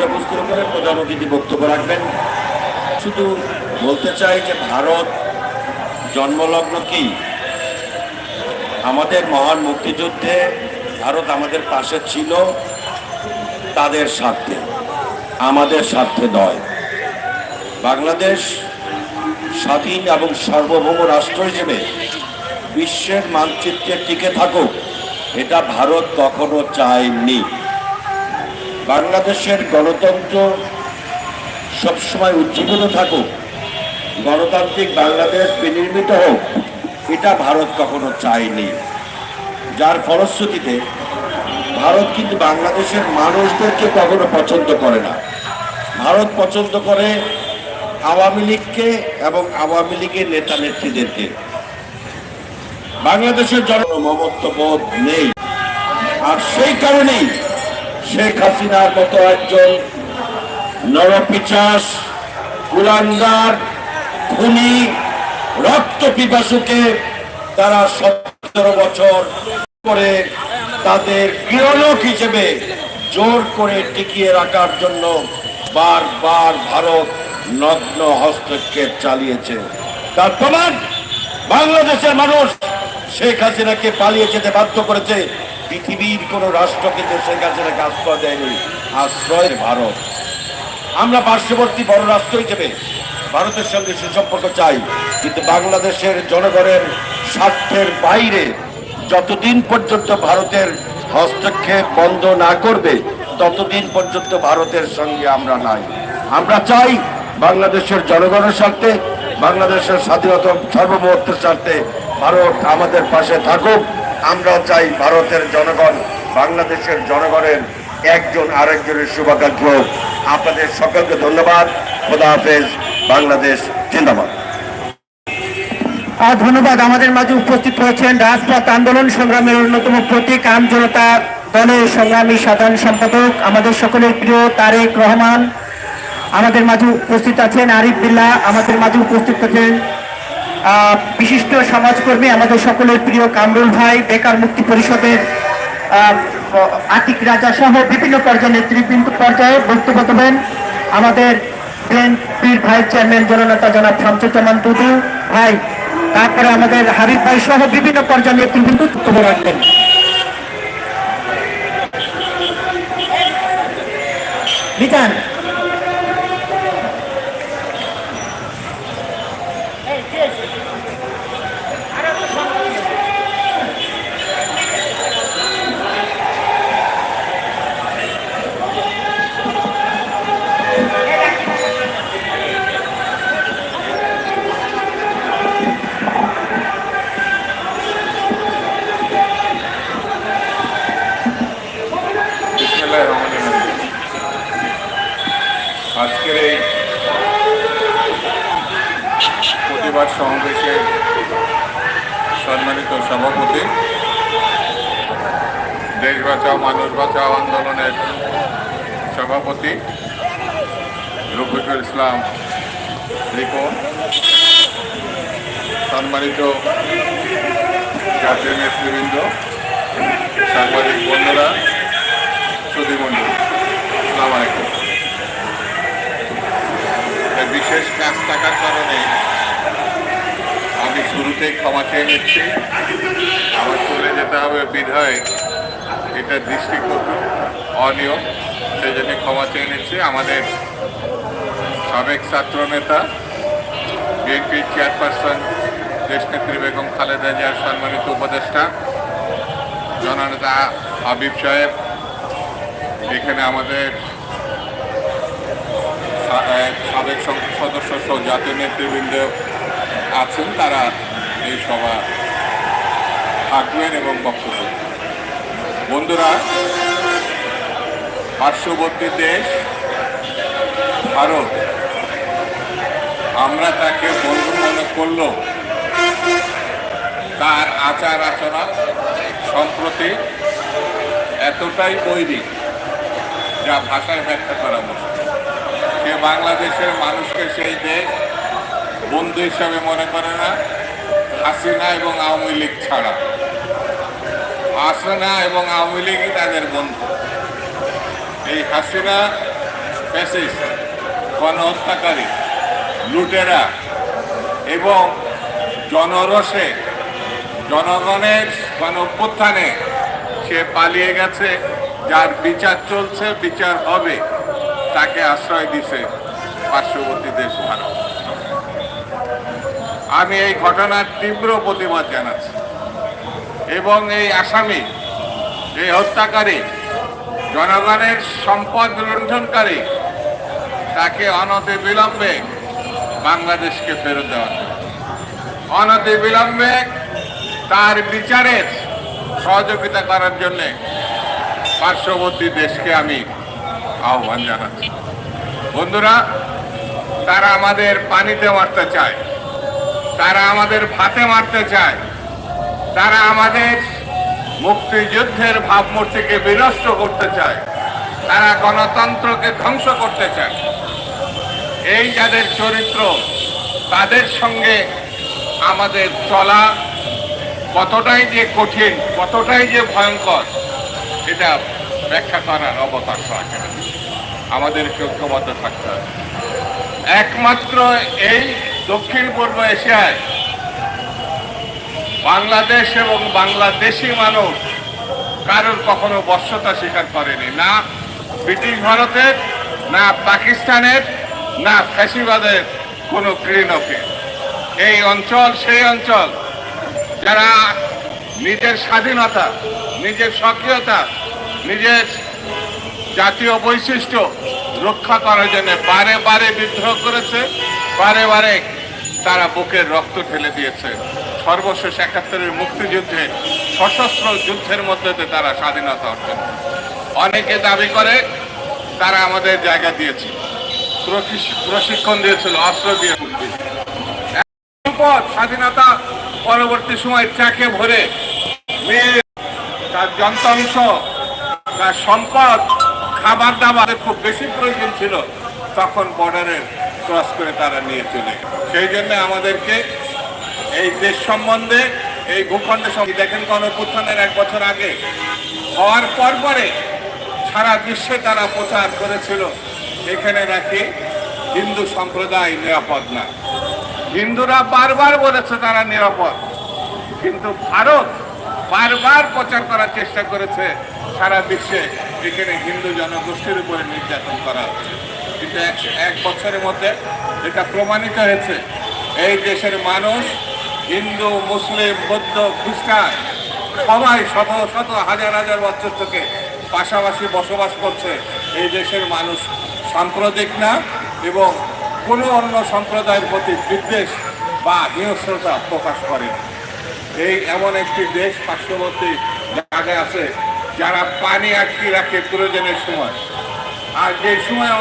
বিষয়বস্তুর উপরে প্রধান অতিথি বক্তব্য রাখবেন। শুধু বলতে চাই যে ভারত জন্মলগ্ন কি? আমাদের মহান মুক্তিযুদ্ধে ভারত আমাদের পাশে ছিল, তাদের স্বার্থে, আমাদের স্বার্থে নয়। বাংলাদেশ স্বাধীন এবং সার্বভৌম রাষ্ট্র হিসেবে বিশ্বের মানচিত্রে টিকে থাকুক, এটা ভারত কখনো চায়নি। বাংলাদেশের গণতন্ত্র সবসময় উজ্জীবিত থাকুক, গণতান্ত্রিক বাংলাদেশ বিনির্মিত হোক, এটা ভারত কখনো চায়নি। যার ফলশ্রুতিতে ভারত কিন্তু বাংলাদেশের মানুষদেরকে কখনো পছন্দ করে না। ভারত পছন্দ করে আওয়ামী লীগকে এবং আওয়ামী লীগের নেতা নেত্রীদেরকে বাংলাদেশের জন মমত্ব বোধ নেই। আর সেই কারণেই শেখ হাসিনার মতো একজন নরপিচাস, কুলাঙ্গার, খুনি, রক্ত পিপাসুকে তারা সতেরো বছর করে তাদের গৃহলোক হিসেবে জোর করে টিকিয়ে রাখার জন্য বারবার ভারত নগ্ন হস্তক্ষেপ চালিয়েছে। তার প্রমাণ বাংলাদেশের মানুষ শেখ হাসিনাকে পালিয়ে যেতে বাধ্য করেছে। পৃথিবীর কোন রাষ্ট্র কিন্তু শেখ হাসিনাকে আশ্রয় দেয়নি। আশ্রয় ভারত। আমরা পার্শ্ববর্তী বড় রাষ্ট্র হিসেবে ভারতের সঙ্গে সুসম্পর্ক চাই, কিন্তু বাংলাদেশের জনগণের স্বার্থের বাইরে যতদিন পর্যন্ত ভারতের হস্তক্ষেপ বন্ধ না করবে, ততদিন পর্যন্ত ভারতের সঙ্গে আমরা নাই। আমরা চাই বাংলাদেশের জনগণের স্বার্থে, বাংলাদেশের স্বাধীনতা সার্বভৌমত্বের স্বার্থে ভারত আমাদের পাশে থাকুক। আমরা চাই ভারতের জনগণ, বাংলাদেশের জনগণের একজন আরেকজনের শুভাকাঙ্ক্ষী আপনাদের সকলকে ধন্যবাদ। খোদা হাফেজ। বাংলাদেশ জিন্দাবাদ। ধন্যবাদ আমাদের মাঝে উপস্থিত হয়েছেন রাজপথ আন্দোলন সংগ্রামের অন্যতম প্রতীক আম জনতা দলের সংগ্রামী সাধারণ সম্পাদক, আমাদের সকলের প্রিয় তারেক রহমান। আমাদের মাঝে উপস্থিত আছেন আরিফ বিল্লা, আমাদের মাঝে উপস্থিত আছেন বিশিষ্ট সমাজকর্মী আমাদের সকলের প্রিয় কামরুল ভাই, বেকার মুক্তি পরিষদের আতিক রাজা সহ বিভিন্ন পর্যায়ে নেতৃবৃন্দ পর্যায়ে বক্তব্য দেবেন আমাদের বিএনপির ভাইস চেয়ারম্যান জননেতা জনাব শামসুজ্জামান দুদু ভাই। তারপরে আমাদের হাবিব ভাই সহ বিভিন্ন পর্যায়ে নেতৃবৃন্দ বক্তব্য রাখবেন। Hey, kids. প্রতিবাদ সমাবেশে সম্মানিত সভাপতি। দেশ বাঁচাও মানুষ বাঁচাও আন্দোলনের সভাপতি রফিকুল ইসলাম রিপন সম্মানিত জাতীয় নেতৃবৃন্দ, সাংবাদিক বন্ধুরা সুদীমণ্ডল আসসালামু আলাইকুম। বিশেষ কাজ থাকার কারণে আমি ক্ষমা চেয়ে নিচ্ছি। আমার চলে যেতে হবে বিধায়। এটা দৃষ্টিকটু অনিয়ম। সেই জন্য ক্ষমা চেয়ে নিচ্ছি। আমাদের সাবেক ছাত্র নেতা বিএনপির চেয়ারপারসন দেশনেত্রী বেগম খালেদা জিয়ার সম্মানিত উপদেষ্টা, জননেতা হাবিব সাহেব, এখানে আমাদের সাবেক সংসদ সদস্য জাতীয় নেতৃবৃন্দ আছেন। তারা এই সভা থাকবেন এবং বক্তব্য বন্ধুরা, পার্শ্ববর্তী দেশ, ভারত, আমরা তাকে বন্ধু মনে করলেও তার আচার আচরণ সম্প্রতি এতটাই বৈরী যা ভাষায় ব্যাখ্যা করা মুশকিল। সে বাংলাদেশের মানুষকে সেই দেশ বন্ধু হিসাবে মনে করে না। হাসিনা এবং আওয়ামী লীগ ছাড়া। হাসিনা এবং আওয়ামী লীগই তাদের বন্ধু। এই হাসিনা গণহত্যাকারী, লুটেরা এবং জনরসে জনগণের গণ অভ্যুত্থানে সে পালিয়ে গেছে, যার বিচার চলছে, বিচার হবে, তাকে আশ্রয় দিছে পার্শ্ববর্তী দেশ ভারত। আমি এই ঘটনার তীব্র প্রতিবাদ জানাচ্ছি। এবং এই আসামি, এই হত্যাকারী, জনগণের সম্পদ লুণ্ঠনকারী, তাকে অনতি বিলম্বে বাংলাদেশকে ফেরত দেওয়া। অনতি বিলম্বে তার বিচারের সহযোগিতা করার জন্যে পার্শ্ববর্তী দেশকে আমি আহ্বান জানাচ্ছি। বন্ধুরা, তারা আমাদের পানিতে মারতে চায়। তারা আমাদের ভাতে মারতে চায়। তারা আমাদের মুক্তিযুদ্ধের ভাবমূর্তিকে বিনষ্ট করতে চায়। তারা গণতন্ত্রকে ধ্বংস করতে চায়। এই যাদের চরিত্র, তাদের সঙ্গে আমাদের চলা কতটাই যে কঠিন, কতটাই যে ভয়ঙ্কর এটা ব্যাখ্যা করার অবকাশ না। আমাদেরকে ঐক্যবদ্ধ থাকতে হবে। একমাত্র এই দক্ষিণ পূর্ব এশিয়ায় বাংলাদেশ এবং বাংলাদেশি মানুষ কারোর কখনো বর্ষতা স্বীকার করেনি। না ব্রিটিশ ভারতের, না পাকিস্তানের, না ফ্যাসিবাদের কোনো ক্লিনকে এই অঞ্চল, সেই অঞ্চল যারা নিজের স্বাধীনতা, নিজের সক্রিয়তা নিজের জাতীয় বৈশিষ্ট্য রক্ষা করার জন্য বারে বারে বিদ্রোহ করেছে, বারে বারে তারা বুকের রক্ত ঢেলে দিয়েছে। সর্বশেষ একাত্তরের মুক্তিযুদ্ধে সশস্ত্র যুদ্ধের মধ্যে তারা স্বাধীনতা অর্জন অনেকে দাবি করে তারা আমাদের জায়গা দিয়েছে প্রশিক্ষণ দিয়েছিল, অস্ত্র দিয়ে স্বাধীনতা পরবর্তী সময় ট্রাকে ভরে নিয়ে তার যন্ত্রাংশ, তার সম্পদ, খাবার দাবার খুব বেশি প্রয়োজন ছিল। তখন বর্ডারে ক্রস করে তারা নিয়ে চলে। সেই জন্য আমাদেরকে এই দেশ সম্বন্ধে, এই ভূখণ্ডের সঙ্গে দেখেন গণপুত্থানের এক বছর আগে, হওয়ার পর পরে সারা বিশ্বে তারা প্রচার করেছিল, এখানে নাকি হিন্দু সম্প্রদায় নিরাপদ না হিন্দুরা বারবার বলেছে তারা নিরাপদ, কিন্তু ভারত বারবার প্রচার করার চেষ্টা করেছে সারা বিশ্বে, এখানে হিন্দু জনগোষ্ঠীর উপরে নির্যাতন করা হচ্ছে কিন্তু এক এক বছরের মধ্যে এটা প্রমাণিত হয়েছে, এই দেশের মানুষ হিন্দু, মুসলিম, বৌদ্ধ, খ্রিস্টান সবাই শত শত, হাজার হাজার বছর থেকে পাশাপাশি বসবাস করছে। এই দেশের মানুষ সাম্প্রদায়িক না এবং কোনো অন্য সম্প্রদায়ের প্রতি বিদ্বেষ বা হিংস্রতা প্রকাশ করে এই এমন একটি দেশ পার্শ্ববর্তী জায়গায় আছে যারা পানি আটকে রাখে প্রয়োজনের সময়। আর যে সময়